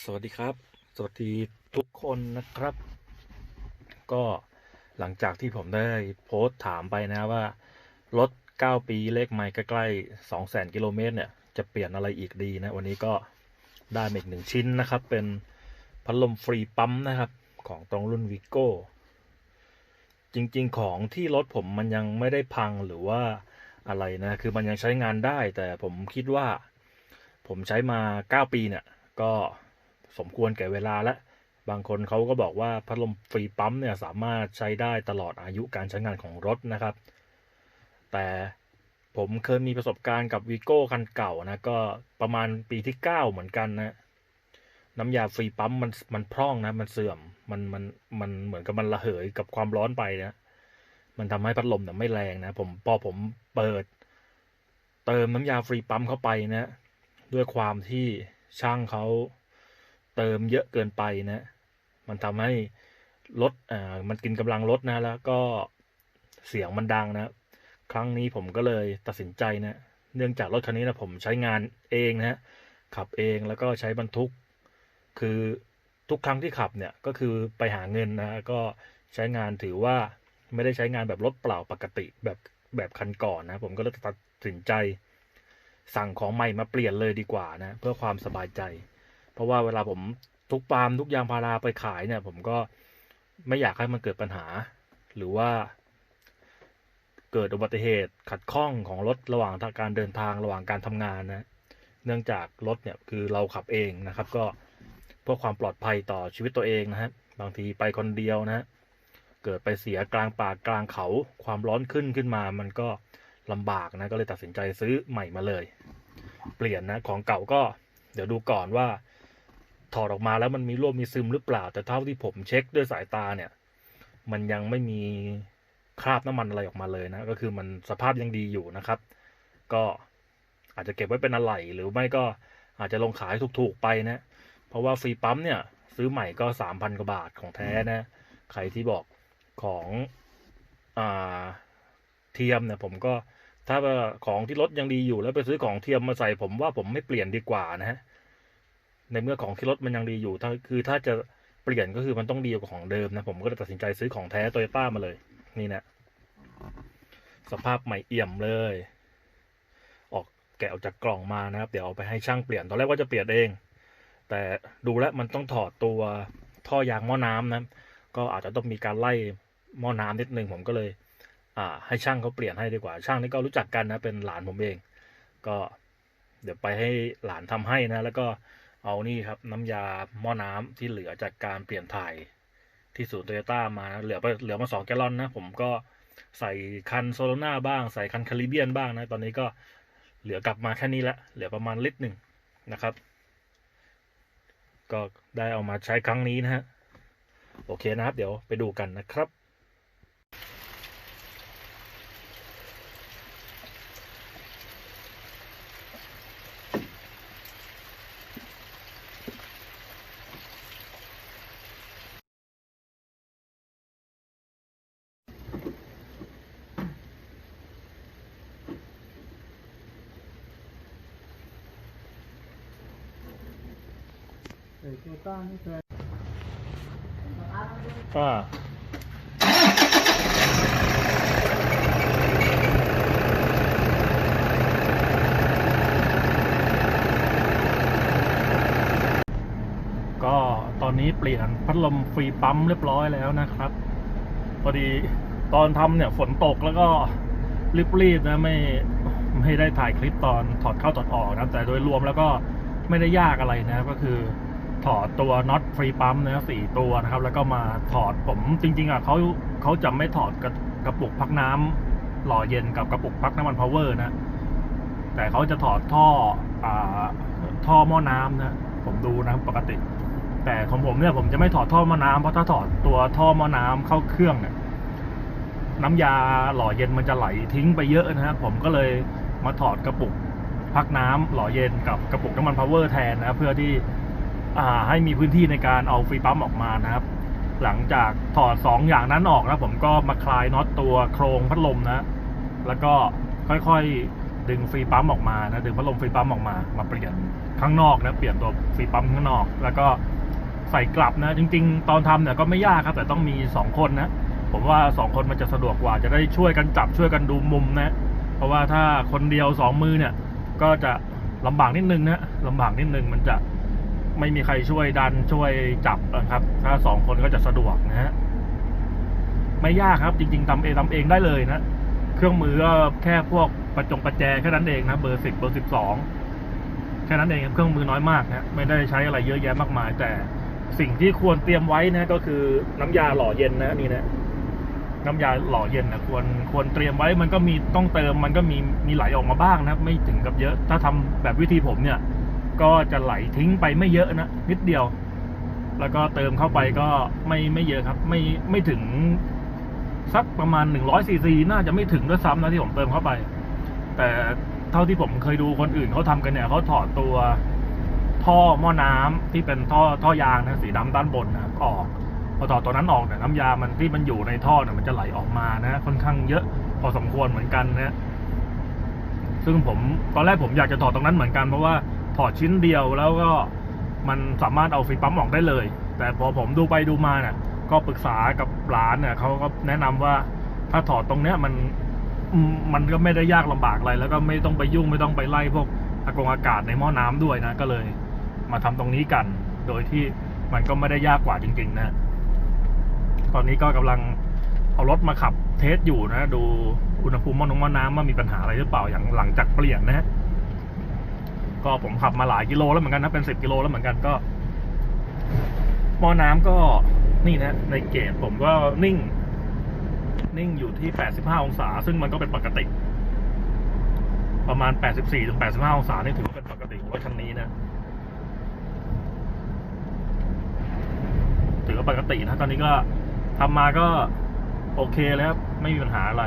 สวัสดีครับ สวัสดีทุกคนนะครับ ก็หลังจากที่ผมได้โพสต์ถามไปนะว่า รถ 9 ปีเลขไมล์ใกล้ๆ200,000กิโลเมตรเนี่ย จะเปลี่ยนอะไรอีกดีนะ วันนี้ก็ได้มาอีกหนึ่งชิ้นนะครับ เป็นพัดลมฟรีปั๊มนะครับ ของตรงรุ่นวิโก้จริงๆของที่รถผมมันยังไม่ได้พังหรือว่าอะไรนะ คือมันยังใช้งานได้ แต่ผมคิดว่า ผมใช้มา 9 ปีเนี่ย ก็ สมควรแก่เวลาแล้วบางคนเขาก็บอกว่าพัดลมฟรีปั๊มเนี่ยสามารถใช้ได้ตลอดอายุการใช้งานของรถนะครับ แต่ผมเคยมีประสบการณ์กับวีโก้คันเก่านะก็ประมาณปีที่ 9 เหมือนกันนะ น้ำยาฟรีปั๊มมันมันพร่องนะ มันเสื่อมมันมันมันเหมือนกับมันระเหยกับความร้อนไปนะ มันทำให้พัดลมเนี่ยไม่แรงนะผมพอผมเปิด เติมน้ำยาฟรีปั๊มเข้าไปนะ ด้วยความที่ช่างเขา เติมเยอะเกินไปนะ มันทำให้รถอ่ามันกินกำลังรถนะ แล้วก็เสียงมันดังนะ ครั้งนี้ผมก็เลยตัดสินใจนะ เนื่องจากรถคันนี้นะผมใช้งานเองนะขับเองแล้วก็ใช้บรรทุก คือทุกครั้งที่ขับเนี่ยก็คือไปหาเงินนะ ก็ใช้งานถือว่าไม่ได้ใช้งานแบบรถเปล่าปกติแบบแบบคันก่อนนะ ผมก็เลยตัดสินใจ สั่งของใหม่มาเปลี่ยนเลยดีกว่านะ เพื่อความสบายใจ เพราะว่าเวลาผมทุกปาล์มทุกยางพาราไปขายเนี่ย ผมก็ไม่อยากให้มันเกิดปัญหา หรือว่า เกิดอุบัติเหตุขัดข้องของรถระหว่างการเดินทางระหว่างการทำงานนะ เนื่องจากรถเนี่ยคือเราขับเองนะครับ ก็เพื่อความปลอดภัยต่อชีวิตตัวเองนะฮะบางทีไปคนเดียวนะเกิดไปเสียกลางป่ากลางเขาความร้อนขึ้นขึ้นมา มันก็ลำบากนะก็เลยตัดสินใจซื้อใหม่มาเลย เปลี่ยนนะของเก่าก็ เดี๋ยวดูก่อนว่า ถอดออกมาแล้วมันมีร่วมมีซึมหรือเปล่า แต่เท่าที่ผมเช็คด้วยสายตาเนี่ย มันยังไม่มีคราบน้ำมันอะไรออกมาเลยนะ ก็คือมันสภาพยังดีอยู่นะครับ ก็อาจจะเก็บไว้เป็นอะไหล่หรือไม่ก็อาจจะลงขายถูกๆไปนะ เพราะว่าฟรีปั๊มเนี่ย ซื้อใหม่ก็สามพันกว่าบาทของแท้นะ ใครที่บอกของอ่าเทียมเนี่ยผมก็ถ้าว่าของที่รถยังดีอยู่แล้วไปซื้อของเทียมมาใส่ผมว่าผมไม่เปลี่ยนดีกว่านะฮะ ในเมื่อของที่รถมันยังดีอยู่ถ้าคือถ้าจะเปลี่ยนก็คือมันต้องดีกว่าของเดิมนะ ผมก็เลยตัดสินใจซื้อของแท้โตโยต้ามาเลย นี่นะ สภาพใหม่เอี่ยมเลย ออกแกะออกจากกล่องมานะครับ เดี๋ยวเอาไปให้ช่างเปลี่ยน ตอนแรกว่าจะเปลี่ยนเอง แต่ดูแล้วมันต้องถอดตัวท่อยางหม้อน้ำนะ ก็อาจจะต้องมีการไล่หม้อน้ำนิดนึงผมก็เลย อ่า ให้ช่างเขาเปลี่ยนให้ดีกว่า ช่างนี่ก็รู้จักกันนะ เป็นหลานผมเอง ก็เดี๋ยวไปให้หลานทำให้นะ แล้วก็ เอานี่ครับน้ำยาหม้อน้ำที่เหลือจากการเปลี่ยนถ่ายที่ศูนย์โตโยต้ามาเหลือไปเหลือมาสองแกลลอนนะ ผมก็ใส่คันโซโลนาบ้าง ใส่คันคาริเบียนบ้างนะ ตอนนี้ก็เหลือกลับมาแค่นี้ละเหลือประมาณลิตรหนึ่งนะครับ ก็ได้เอามาใช้ครั้งนี้นะฮะ โอเคนะครับ เดี๋ยวไปดูกันนะครับ เออโตต้าไม่เคยอ่าก็ตอนนี้เปลี่ยนพัดลมฟรีปั๊มเรียบร้อยแล้วนะครับ พอดีตอนทำเนี่ยฝนตกแล้วก็รีบๆนะไม่ไม่ได้ถ่ายคลิปตอนถอดเข้าถอดออกนะแต่โดยรวมแล้วก็ไม่ได้ยากอะไรนะก็คือ ถอดตัวน็อตฟรีปั๊มนะสี่ตัวนะครับ แล้วก็มาถอดผมจริง ๆอะเขาเขาจะไม่ถอดกระกระปุกพักน้ำหล่อเย็นกับกระปุกพักน้ำมันพาวเวอร์นะ แต่เขาจะถอดท่ออ่าท่อหม้อน้ำนะผมดูนะปกติ แต่ของผมเนี่ยผมจะไม่ถอดท่อหม้อน้ำเพราะถ้าถอดตัวท่อหม้อน้ำเข้าเครื่องเนี่ยน้ำยาหล่อเย็นมันจะไหลทิ้งไปเยอะนะฮะผมก็เลยมาถอดกระปุกพักน้ำหล่อเย็นกับกระปุกน้ำมันพาวเวอร์แทนนะเพื่อที่ ให้มีพื้นที่ในการเอาฟรีปั๊มออกมานะครับ หลังจากถอดสองอย่างนั้นออกนะผมก็มาคลายน็อตตัวโครงพัดลมนะ แล้วก็ค่อยๆดึงฟรีปั๊มออกมานะดึงพัดลมฟรีปั๊มออกมา มาเปลี่ยนข้างนอกนะเปลี่ยนตัวฟรีปั๊มข้างนอก แล้วก็ใส่กลับนะ จริง ๆ ตอนทำเนี่ยก็ไม่ยากครับ แต่ต้องมีสองคนนะ ผมว่าสองคนมันจะสะดวกกว่า จะได้ช่วยกันจับช่วยกันดูมุมนะ เพราะว่าถ้าคนเดียวสองมือเนี่ย ก็จะลำบากนิดนึงนะลำบากนิดนึงมันจะ ไม่มีใครช่วยดันช่วยจับนะครับ ถ้าสองคนก็จะสะดวกนะฮะไม่ยากครับ จริง ๆทำเองทำเองได้เลยนะ เครื่องมือก็แค่พวกประจงประแจแค่นั้นเองนะเบอร์สิบเบอร์สิบสองแค่นั้นเองครับเครื่องมือน้อยมากนะไม่ได้ใช้อะไรเยอะแยะมากมาย แต่สิ่งที่ควรเตรียมไว้นะก็คือน้ำยาหล่อเย็นนะนี่นะน้ำยาหล่อเย็นนะควรควรเตรียมไว้มันก็มีต้องเติมมันก็มีมีไหลออกมาบ้างนะครับไม่ถึงกับเยอะ ถ้าทำแบบวิธีผมเนี่ย ก็จะไหลทิ้งไปไม่เยอะนะนิดเดียว แล้วก็เติมเข้าไปก็ไม่ไม่เยอะครับ ไม่ไม่ถึงสักประมาณหนึ่งร้อยซีซีน่าจะไม่ถึงด้วยซ้ำนะที่ผมเติมเข้าไป แต่เท่าที่ผมเคยดูคนอื่นเขาทำกันเนี่ยเขาถอดตัวท่อหม้อน้ำที่เป็นท่อท่อยางนะสีดำด้านบนนะออกพอถอดตัวนั้นออกเนี่ยน้ำยามันที่มันอยู่ในท่อเนี่ยมันจะไหลออกมานะค่อนข้างเยอะพอสมควรเหมือนกันนะ ซึ่งผมตอนแรกผมอยากจะถอดตรงนั้นเหมือนกันเพราะว่า ถอดชิ้นเดียวแล้วก็มันสามารถเอาฟีปั๊มออกได้เลย แต่พอผมดูไปดูมาเนี่ยก็ปรึกษากับร้านเนี่ยเขาก็แนะนำว่าถ้าถอดตรงเนี้ยมันมันก็ไม่ได้ยากลำบากอะไรแล้วก็ไม่ต้องไปยุ่งไม่ต้องไปไล่พวกอากงอากาศในหม้อน้ำด้วยนะก็เลย มาทำตรงนี้กัน โดยที่มันก็ไม่ได้ยากกว่าจริง ๆ นะ ตอนนี้ก็กำลังเอารถมาขับเทสอยู่นะ ดูอุณหภูมิหม้อน้ำหม้อน้ำว่ามีปัญหาอะไรหรือเปล่าอย่างหลังจากเปลี่ยนนะฮะ ก็ผมขับมาหลายกิโลแล้วเหมือนกันนะเป็นสิบกิโลแล้วเหมือนกันก็มอน้ำก็นี่นะ ในเกจผมก็นิ่ง นิ่งอยู่ที่แปดสิบห้าองศา ซึ่งมันก็เป็นปกติ ประมาณแปดสิบสี่ถึงแปดสิบห้าองศานี่ถือว่าเป็นปกติของรถคันนี้นะถือว่าปกตินะ ตอนนี้ก็ทำมาก็โอเคแล้ว ไม่มีปัญหาอะไร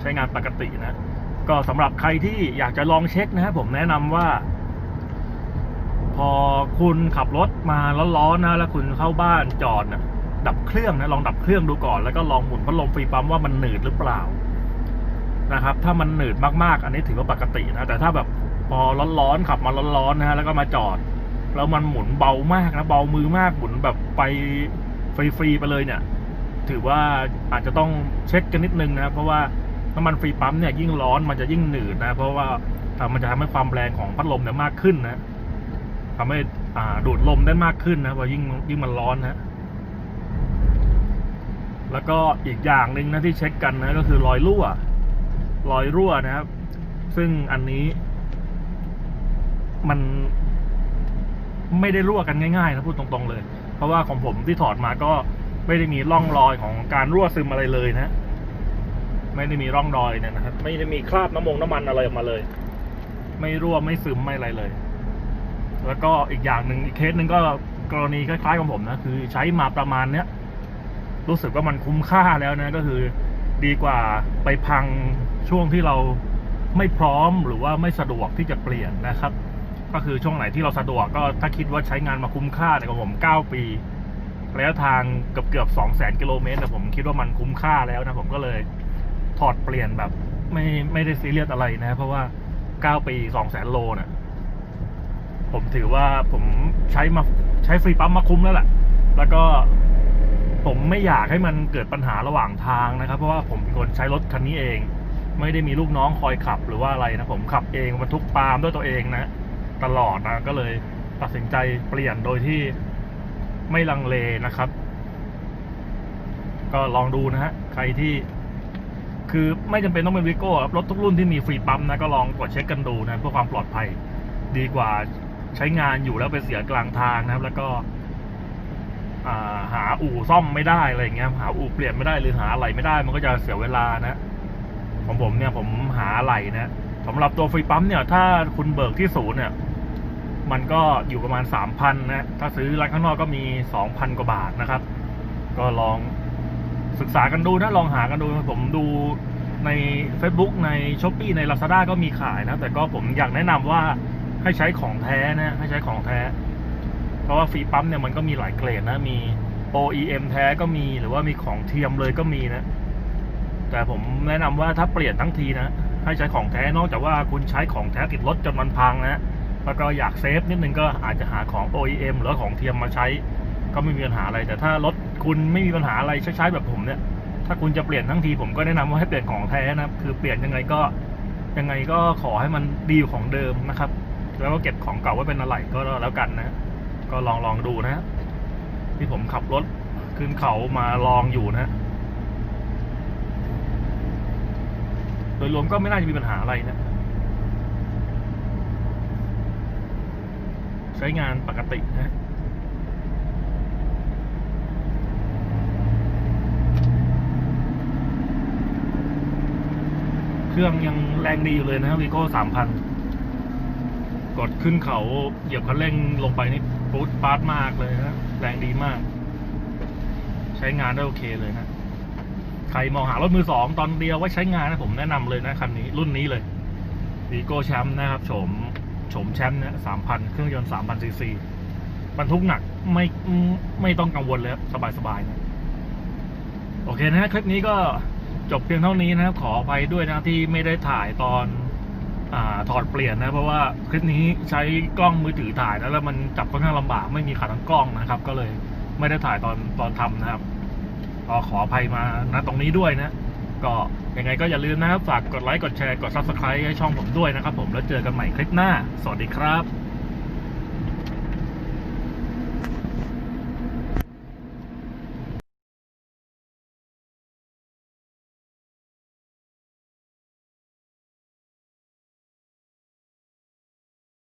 ใช้งานปกตินะ ก็สำหรับใครที่อยากจะลองเช็คนะครับผมแนะนำว่า พอคุณขับรถมาร้อนๆนะแล้วคุณเข้าบ้านจอดนะดับเครื่องนะลองดับเครื่องดูก่อน แล้วก็ลองหมุนพัดลมฟรีปั๊มว่ามันหนืดหรือเปล่านะครับ ถ้ามันหนืดมากๆ อันนี้ถือว่าปกตินะแต่ถ้าแบบพอร้อนๆขับมาร้อนๆนะฮะแล้วก็มาจอด แล้วมันหมุนเบามากนะเบามือมากหมุนแบบไปฟรีๆไปเลยเนี่ย ถือว่าอาจจะต้องเช็คกันนิดนึงนะเพราะว่า น้ำมันฟรีปั๊มเนี่ยยิ่งร้อนมันจะยิ่งหนืดนะ เพราะว่ามันจะทำให้ความแรงของพัดลมเนี่ยมากขึ้นนะทำให้อ่าดูดลมได้มากขึ้นนะพอยิ่งยิ่งมันร้อนนะแล้วก็อีกอย่างหนึ่งนะที่เช็คกันนะก็คือรอยรั่ว รอยรั่วนะครับ ซึ่งอันนี้มันไม่ได้รั่วกันง่ายๆนะพูดตรงๆเลย เพราะว่าของผมที่ถอดมาก็ไม่ได้มีร่องรอยของการรั่วซึมอะไรเลยนะ ไม่ได้มีร่องรอยเนี่ยนะครับ ไม่ได้มีคราบน้ำมงน้ำมันอะไรออกมาเลย ไม่รั่วไม่ซึมไม่อะไรเลย แล้วก็อีกอย่างหนึ่งอีกเคสหนึ่งก็กรณีคล้ายๆกับผมนะคือใช้มาประมาณเนี้ยรู้สึกว่ามันคุ้มค่าแล้วนะก็คือดีกว่าไปพังช่วงที่เราไม่พร้อมหรือว่าไม่สะดวกที่จะเปลี่ยนนะครับ ก็คือช่วงไหนที่เราสะดวกก็ถ้าคิดว่าใช้งานมาคุ้มค่าเนี่ยของผม 9 ปีระยะทางเกือบเกือบสองแสนกิโลเมตรแต่ผมคิดว่ามันคุ้มค่าแล้วนะผมก็เลย ถอดเปลี่ยนแบบไม่ไม่ได้ซีเรียสอะไรนะ เพราะว่า9ปี2แสนโลนี่ยผมถือว่าผมใช้มาใช้ฟรีปั๊มมาคุ้มแล้วแหละแล้วก็ผมไม่อยากให้มันเกิดปัญหาระหว่างทางนะครับ เพราะว่าผมเป็นคนใช้รถคันนี้เอง ไม่ได้มีลูกน้องคอยขับหรือว่าอะไรนะผมขับเองบรรทุกปาล์มด้วยตัวเองนะ ตลอดนะก็เลยตัดสินใจเปลี่ยนโดยที่ไม่ลังเลนะครับ ก็ลองดูนะฮะใครที่ คือไม่จำเป็นต้องเป็นวิโก้ครับรถทุกรุ่นที่มีฟรีปั๊มนะก็ลองกดเช็คกันดูนะเพื่อความปลอดภัยดีกว่าใช้งานอยู่แล้วไปเสียกลางทางนะครับ แล้วก็าหาอู่ซ่อมไม่ได้อะไรอย่างเงี้ย หาอู่เปลี่ยนไม่ได้หรือหาอะไรไม่ได้ มันก็จะเสียเวลานะของผมเนี่ยผมหาอะไรนะสำหรับตัวฟรีปั๊มเนี่ย ถ้าคุณเบิกที่ศูนย์เนี่ย มันก็อยู่ประมาณสามพันนะ ถ้าซื้อร้านข้างนอกก็มีสองพันกว่าบาทนะครับ ก็ลอง ศึกษากันดูนะลองหากันดูผมดูใน Facebook ใน s h อ p e e ใน Lazada ก็มีขายนะ แต่ก็ผมอยากแนะนำว่าให้ใช้ของแท้นะให้ใช้ของแท้ เพราะว่าฟรีปั๊มเนี่ยมันก็มีหลายเกรดนะ มี OEM แท้ก็มีหรือว่ามีของเทียมเลยก็มีนะ แต่ผมแนะนำว่าถ้าเปลี่ยนทั้งทีนะใให้ใช้ของแท้นอกจากว่าคุณใช้ของแท้ติดรถจนมันพังนะแล้วก็อยากเซฟนิดนึงก็อาจจะหาของ OEM หรือของเทียมมาใช้ ก็ไม่มีปัญหาอะไรแต่ถ้ารถ คุณไม่มีปัญหาอะไรใช้ๆแบบผมเนี่ย ถ้าคุณจะเปลี่ยนทั้งทีผมก็แนะนำว่าให้เปลี่ยนของแท้นะครับ คือเปลี่ยนยังไงก็ยังไงก็ขอให้มันดีกว่าของเดิมนะครับ แล้วก็เก็บของเก่าไว้เป็นอะไรก็แล้วกันนะ ก็ลองลองดูนะที่ผมขับรถขึ้นเขามาลองอยู่นะ โดยรวมก็ไม่น่าจะมีปัญหาอะไรนะ ใช้งานปกตินะ เครื่องยังแรงดีอยู่เลยนะวีโก้สามพันกดขึ้นเขาเหยียบคันเร่งลงไปนี่ปูดปาร์ตมากเลยนะแรงดีมาก ใช้งานได้โอเคเลยนะ ใครมองหารถมือสองตอนเดียวไว้ใช้งานนะผมแนะนำเลยนะคันนี้รุ่นนี้เลยวีโก้แชมป์นะครับโฉมโฉมแชมป์เนี่ยสามพันเครื่องยนต์สามพันซีซีบรรทุกหนักไม่ไม่ต้องกังวลเลยครับสบายนะ โอเคนะคลิปนี้ก็ จบเพียงเท่านี้นะครับ ขออภัยด้วยนะที่ไม่ได้ถ่ายตอนอถอดเปลี่ยนนะ เพราะว่าคลิปนี้ใช้กล้องมือถือถ่ายนะแล้วมันจับค่อนข้างลำบากไม่มีขาตั้งกล้องนะครับ ก็เลยไม่ได้ถ่ายตอนตอนทำนะครับก็ขออภัยมาณตรงนี้ด้วยนะ ก็ยังไงก็อย่าลืมนะครับฝากกดไลค์กดแชร์กด subscribe ให้ช่องผมด้วยนะครับ ผมแล้วเจอกันใหม่คลิปหน้า สวัสดีครับ